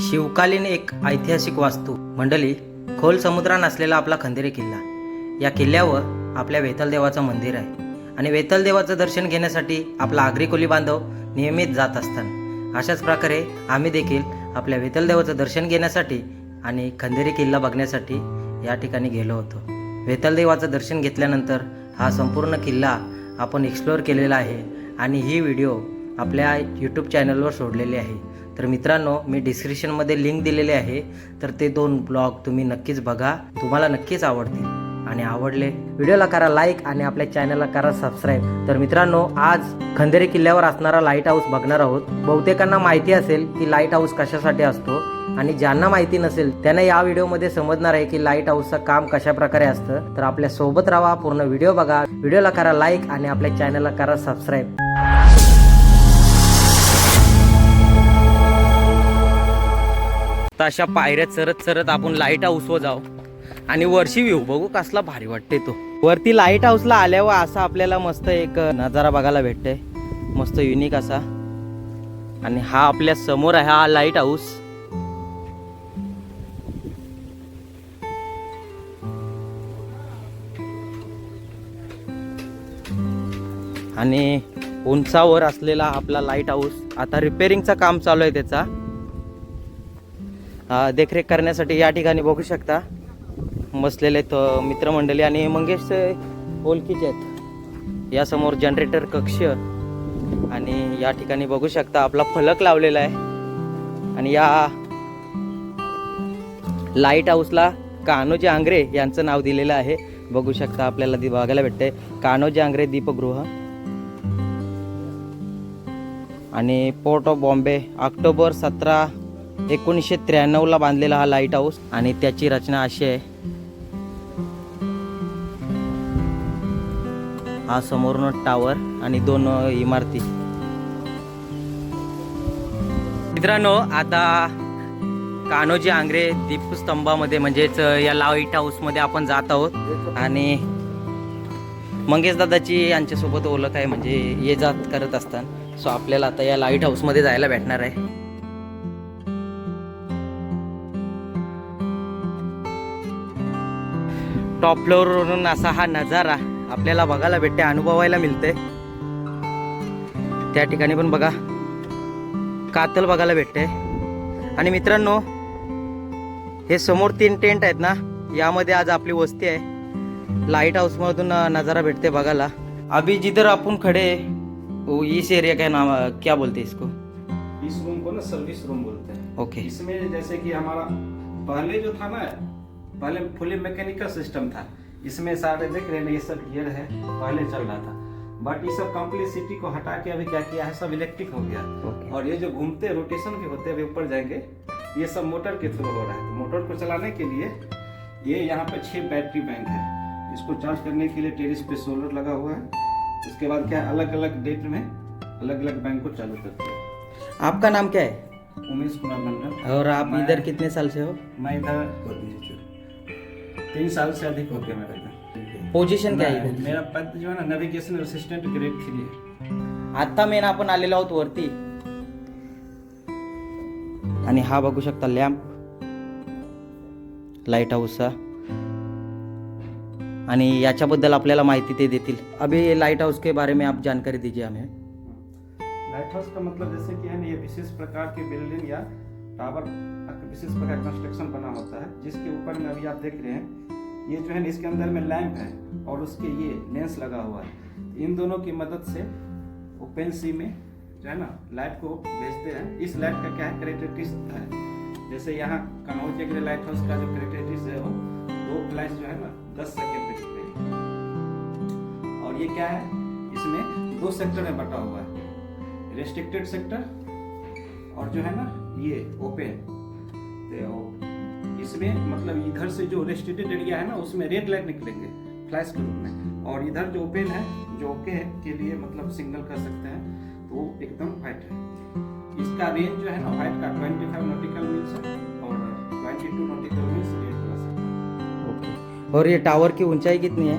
शिवकालीन एक ऐतिहासिक वास्तू. मंडळी खोल समुद्रात असलेला आपला खंदेरी किल्ला. या किल्ल्यावर आपल्या वेतलदेवाचं मंदिर आहे. आणि वेतलदेवाचं दर्शन घेण्यासाठी आपला आगरी कोली बांधव नियमित जात असतात. अशाच प्रकारे आम्ही देखील आपल्या वेतलदेवाचं दर्शन घेण्यासाठी आणि खंदेरी किल्ला बघण्यासाठी या ठिकाणी गेलो होतो. वेतलदेवाचं दर्शन घेतल्यानंतर हा संपूर्ण किल्ला आपण एक्सप्लोअर केलेला आहे आणि ही व्हिडिओ आपल्या यूट्यूब चॅनलवर सोडलेली आहे. तर मित्रांनो मी डिस्क्रिप्शनमध्ये लिंक दिलेली आहे. तर ते दोन ब्लॉग तुम्ही नक्कीच बघा. तुम्हाला नक्कीच आवडतील. आणि आवडले व्हिडिओला करा लाईक आणि आपल्या चॅनलला करा सबस्क्राईब तर मित्रांनो आज खंदेरी किल्ल्यावर असणारा लाइट हाऊस बघणार आहोत. बहुतेकांना माहिती असेल की लाइट हाऊस कशासाठी असतो. आणि ज्यांना माहिती नसेल त्यांना या व्हिडिओमध्ये समजणार आहे की लाइट हाऊसचं काम कशा प्रकारे असतं. तर आपल्यासोबत राहा पूर्ण व्हिडिओ बघा. व्हिडिओला करा लाईक आणि आपल्या चॅनलला करा सबस्क्राईब तर अशा पायऱ्या चरत चरत आपण लाइट हाऊसवर जाऊ. आणि वरशी व्ह्यू बघू कसला भारी वाटते तो. वरती लाइट हाऊसला आल्यावर असा आपल्याला मस्त एक नजारा बघायला भेटतंय. मस्त युनिक असा. आणि हा आपल्यासमोर आहे हा लाइट हाऊस आणि उंचावर असलेला आपला लाइट हाऊस आता रिपेअरिंगचं काम चालू आहे त्याचा. देखरेख करण्यासाठी या ठिकाणी बघू शकता. बसलेले आहेत मित्रमंडळी आणि मंगेश अ, ओळखीचे आहेत. यासमोर जनरेटर कक्ष आणि या ठिकाणी बघू शकता आपला फलक लावलेला आहे. आणि या लाइट हाऊसला कान्होजी आंग्रे यांचं नाव दिलेलं आहे. बघू शकता आपल्याला ती बघायला भेटते. कान्होजी आंग्रे दीपगृह. आणि पोर्ट ऑफ बॉम्बे ऑक्टोबर सतरा एकोणीसशे त्र्याण्णवला बांधलेला हा लाइट हाऊस आणि त्याची रचना अशी आहे. हा समोरून टावर आणि दोन इमारती. मित्रांनो आता कान्होजी आंग्रे दीपस्तंभामध्ये म्हणजेच या लाइट हाऊसमध्ये आपण जात आहोत. आणि मंगेश दादाची यांच्यासोबत ओळख आहे म्हणजे ये जात करत असतात सो आपल्याला आता या लाइट हाऊसमध्ये जायला भेटणार आहे. टॉप फ्लोअरवरून असा हा नजारा आपल्याला बघायला भेटते अनुभवायला मिळते. त्या ठिकाणी पण बघा कातल बघायला भेटते. आणि मित्रांनो हे समोर तीन टेंट आहेत ना यामध्ये आज आपली वस्ती आहे. लाइट हाऊस मधून नजारा भेटते बघायला. अभी जिधर आपण खडे वो इस एरिया का नाम क्या बोलते इसको? इस रूम को ना सर्विस रूम बोलते हैं। ओके इसमें जैसे कि हमारा पहले जो था ना पहले फुली मैकेनिकल सिस्टम था। इसमें सारे देख रहे हैं ये सब गियर है पहले चल रहा था। बट ये सब कम्प्लीसिटी को हटा के अभी क्या किया है सब इलेक्ट्रिक हो गया। ओके और ये जो घूमते रोटेशन के होते हैं अभी ऊपर जाएँगे ये सब मोटर के थ्रू हो रहा है। तो मोटर को चलाने के लिए ये यहाँ पे छह बैटरी बैंक है। इसको चार्ज करने के लिए टेरिस पे सोलर लगा हुआ है। उसके बाद क्या अलग अलग डेट में अलग अलग बैंक को चालू करते हैं। आपका नाम क्या है? उमेश कुमार मंडल। और आप इधर कितने साल से हो? मैं इधर तीन साल से अधिक हो गया मेरा इधर पोझिशन काय आहे? मेरा पद जो है ना नेविगेशन असिस्टेंट ग्रेड थ्री है। आता मेन आपण आलेलो आहोत वरती। आणि हा बघू शकता लॅम्प लाइट हाऊसचा आणि याच्याबद्दल आपल्याला माहिती ते देतील. अभी लाइट हाऊस के बारे में आप जानकारी दीजिए हमें लाइट हाउस का मतलब जैसे कि है ना ये विशेष प्रकार की बिल्डिंग या टावर विशेष प्रकार का कंस्ट्रक्शन बना होता है, जिसके ऊपर में अभी आप देख रहे हैं, ये जो है इसके अंदर में लैंप है और उसके ये लेंस लगा हुआ है। इन दोनों की मदद से ओपन सी में जो है ना लाइट को भेजते हैं। इस लाइट का क्या है है? जैसे यहाँ कनौज के लाइट हाउस का जो करेक्टरिस्टिक्स है, वो दो फ्लैश जो है ना, दस सेकेंड पे दिख रही है। और ये क्या है? इसमें दो सेक्टर में बटा हुआ है। रेस्ट्रिक्टेड सेक्टर और जो है ना, ये ओपन तो इसमें मतलब इधर से जो रेस्ट्रिक्टेड एरिया है ना उसमें रेड लाइट निकलेंगे फ्लैश के रूप में। और इधर जो ओपन है जो ओके है के लिए मतलब सिग्नल कर सकते हैं तो एकदम वाइट है। इसका रेंज जो है ना वाइट का 25 नॉटिकल मील्स है और 22 नॉटिकल मील्स रेड प्लस है। ओके और ये टावर की ऊंचाई कितनी है?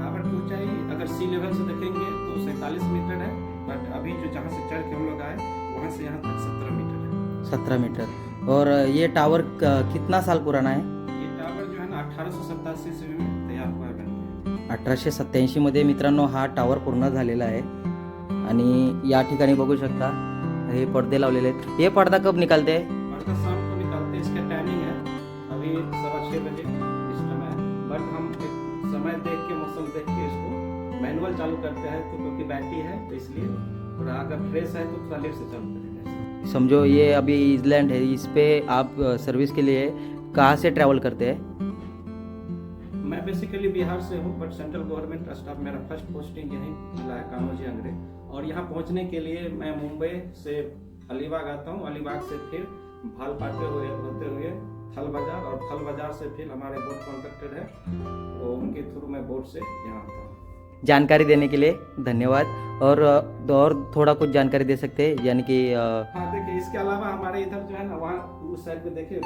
टावर की ऊंचाई अगर सी लेवल से देखेंगे तो सैंतालीस मीटर है बट अभी जो जहाँ से चढ़ के हम लोग आए वहाँ से यहाँ तक सत्रह मीटर है। सत्रह मीटर और ये टावर कितना साल पुराना है? ये टावर जो है ना अठारह सौ सत्तासी ईस्वी में तैयार हुआ है। अठराशे सत्याऐंशीमध्ये मित्रांनो हा टावर पूर्ण झालेला आहे. आणि या ठिकाणी बघू शकता हे पडदे लावलेले आहेत. हे पडदा कब निकालते? हैं पर्दा शाम को निकालते हैं इसका टाइमिंग है। अभी सवा छः बजे इस समय है। बट हम एक समय देख के मौसम देख के इसको मैनुअल चालू करते हैं तो क्योंकि बैटरी है तो इसलिए थोड़ा अगर फ्रेश है तो थोड़ा लेट से चालू करेंगे समझो ये अभी ईजलैंड है, इस पे आप सर्विस के लिए कहाँ से ट्रैवल करते हैं? मैं बेसिकली बिहार से हूँ बट सेंट्रल गवर्नमेंट स्टाफ मेरा फ़र्स्ट पोस्टिंग यहीं मिला है कानोजी अंग्रे। और यहाँ पहुँचने के लिए मैं मुंबई से अलीबाग आता हूँ। अलीबाग से फिर भाल पाते हुए, होते हुए थल बाज़ार, और थल बाज़ार से फिर हमारे बोट कॉन्ट्रैक्टर है। वो उनके थ्रू मैं बोट से यहाँ आता हूँ। जानकारी देने के लिए धन्यवाद। और अ, और थोड़ा कुछ जानकारी दे सकते हैं यानी कि हाँ देखिए इसके अलावा हमारे इधर जो है ना वहाँ उस साइड पे देखिए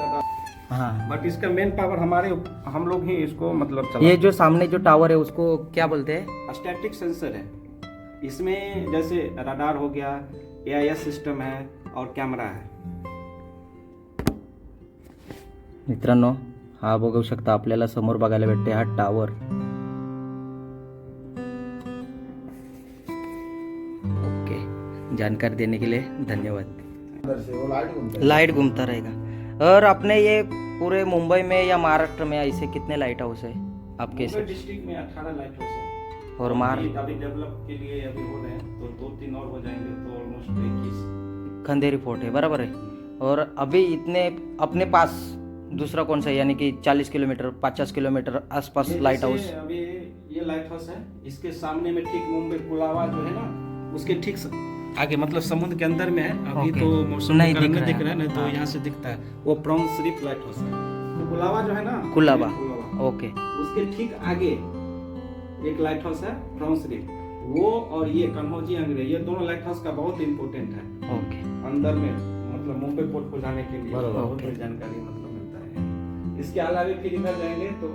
हाँ। बट इसका मेन पावर हमारे हम लोग ही इसको मतलब ये जो सामने जो टावर है उसको क्या बोलते हैं? स्टैटिक सेंसर है। इसमें जैसे रडार हो गया एआईएस सिस्टम है और कैमरा है। मित्रांनो हा बघू शकता आपल्याला समोर बघायला भेटते हा टावर जानकारी देने के लिए धन्यवाद। लाइट घूमता रहेगा। और अपने ये पूरे मुंबई में या महाराष्ट्र में ऐसे कितने लाइट हाउस है? आपके डिस्ट्रिक्ट में 18 लाइट हाउस है। और मार अभी अभी डेवलप के लिए अभी हो रहे हैं तो दो तीन और हो जाएँगे तो ऑलमोस्ट इक्कीस। खंदेरी फोर्ट है बराबर है। और अभी इतने अपने पास दूसरा कौन सा है? यानी कि 40 किलोमीटर 50 किलोमीटर आसपास लाइट हाउस अभी ये लाइट हाउस है। इसके सामने में ठीक मुंबई कुलावा जो है ना उसके ठीक आगे मतलब समुद्र के अंदर में है। अभी। तो मौसम नहीं दिख रहा दिख है। रहा है नहीं तो हाँ। यहाँ से दिखता है। वो प्रॉन श्रीप लाइट हाउस है। तो कुलावा जो है ना। कुलावा। ओके। उसके ठीक आगे एक लाइट हाउस है वो और ये कन्होजी अंग्रे ये दोनों लाइट हाउस का बहुत इंपॉर्टेंट है। ओके। अंदर में मतलब मुंबई पोर्ट को जाने के लिए। बहुत बड़ी जानकारी मतलब मिलता है। इसके अलावा फिर इधर जाएँगे तो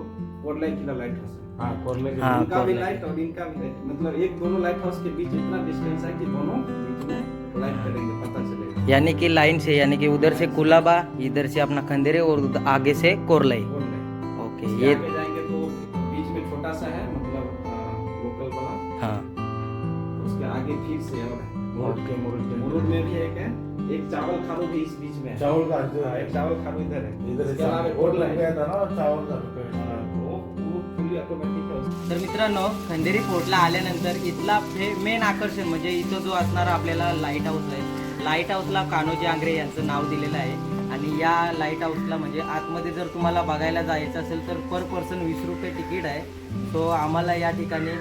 कोरलाई किला लाइट हाउस है हाँ कोरले हाँ, इनका भी लाइट और इनका भी लाइट मतलब एक दोनों लाइट हाउस के बीच इतना डिस्टेंस है कि दोनों बीच में लाइट करेंगे पता चलेगा। यानी कि लाइन से यानी कि उधर से कुलाबा इधर से अपना खंदेरे और आगे से कोरलाई ओके ये जाएँगे तो बीच में छोटा सा है मतलब लोकल वाला। हाँ। उसके आगे फिर से और के मोड़ के। में भी एक है एक चावल खारू भी इस बीच में चावल का जो हाँ, एक चावल खारू इधर है। इधर इसके अलावा होटल लग गया था ना चावल का तर मित्रांनो खंदेरी फोर्टला आल्यानंतर इथला हे मेन आकर्षण म्हणजे इथं जो असणारा आपल्याला लाइट हाऊस आहे. लाइट हाऊसला कान्होजी आंग्रे यांचं नाव दिलेलं आहे. आणि या लाइट हाऊसला म्हणजे आतमध्ये जर तुम्हाला बघायला जायचं असेल तर पर पर्सन वीस रुपये तिकीट आहे. तो आम्हाला या ठिकाणी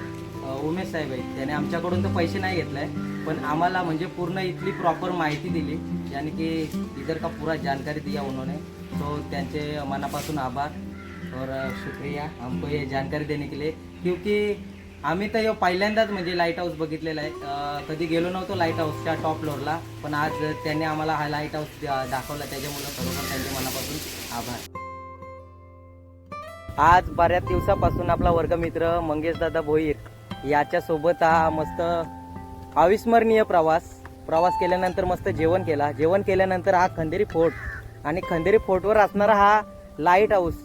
उमेश साहेब आहेत. त्याने आमच्याकडून तर पैसे नाही घेतले पण आम्हाला म्हणजे पूर्ण इथली प्रॉपर माहिती दिली. यानी की इधर का पूरा जानकारी दिया उन्होंने तो त्यांचे मनापासून आभार. और शुक्रिया हमको ये जानकारी देने के लिए क्योंकि आम्ही तर यो पहिल्यांदाच म्हणजे लाइट हाऊस बघितलेला आहे. कधी गेलो नव्हतो लाइट हाऊसच्या टॉप फ्लोअरला पण आज त्यांनी आम्हाला हा लाइट हाऊस दाखवला. त्याच्यामुळे खरोखर त्यांचे मनापासून आभार. आज बऱ्याच दिवसापासून आपला वर्गमित्र मंगेश दादा भोईर याच्यासोबत हा मस्त अविस्मरणीय प्रवास प्रवास केल्यानंतर मस्त जेवण केला. जेवण केल्यानंतर हा खंदेरी फोर्ट आणि खंदेरी फोर्टवर असणारा हा लाइट हाऊस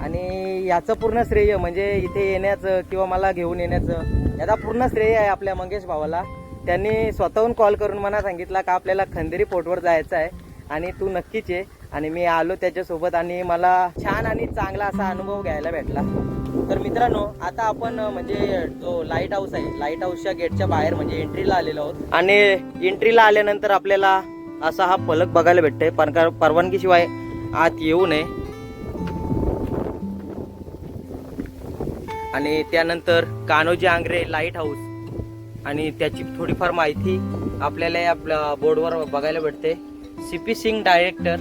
आणि याचं पूर्ण श्रेय म्हणजे इथे येण्याचं किंवा मला घेऊन येण्याचं याचा पूर्ण श्रेय आहे आपल्या मंगेश भावाला. त्यांनी स्वतःहून कॉल करून मला सांगितला का आपल्याला खंदेरी फोर्टवर जायचं आहे आणि तू नक्कीच ये. आणि मी आलो त्याच्यासोबत आणि मला छान आणि चांगला असा अनुभव घ्यायला भेटला. तर मित्रांनो आता आपण म्हणजे जो लाइट हाऊस आहे लाइट हाऊसच्या गेटच्या बाहेर म्हणजे एंट्रीला आलेलो आहोत. आणि एंट्रीला आल्यानंतर आपल्याला असा हा फलक बघायला भेटतोय. पण का- परवानगीशिवाय आत येऊ नये. आणि त्यानंतर कान्होजी आंग्रे लाइट हाऊस आणि त्याची थोडीफार माहिती आपल्याला या बोर्डवर बघायला भेटते. सी पी सिंग डायरेक्टर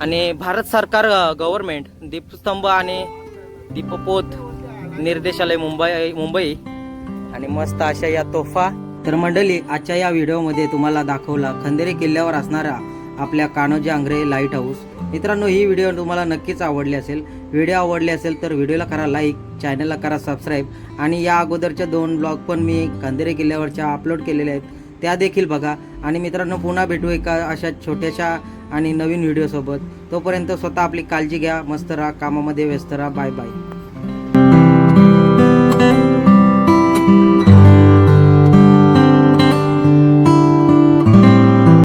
आणि भारत सरकार गव्हर्नमेंट दीपस्तंभ आणि दीपपोत निर्देशालय मुंबई मुंबई. आणि मस्त अशा या तोफा. तर मंडळी आजच्या या व्हिडिओमध्ये तुम्हाला दाखवला खंदेरी किल्ल्यावर असणारा आपल्या कान्होजी आंग्रे लाइट हाऊस मित्रांनो ही व्हिडिओ तुम्हाला नक्कीच आवडली असेल. व्हिडिओ आवडली असेल तर व्हिडिओला करा लाईक चॅनलला करा सबस्क्राईब आणि या अगोदरच्या दोन ब्लॉग पण मी खंदेरी किल्ल्यावरच्या अपलोड केलेले आहेत. त्या देखील बघा. आणि मित्रांनो पुन्हा भेटू एका अशा छोट्याशा आणि नवीन व्हिडिओसोबत तोपर्यंत स्वतः आपली काळजी घ्या. मस्त राहा. कामामध्ये व्यस्त राहा. Bye bye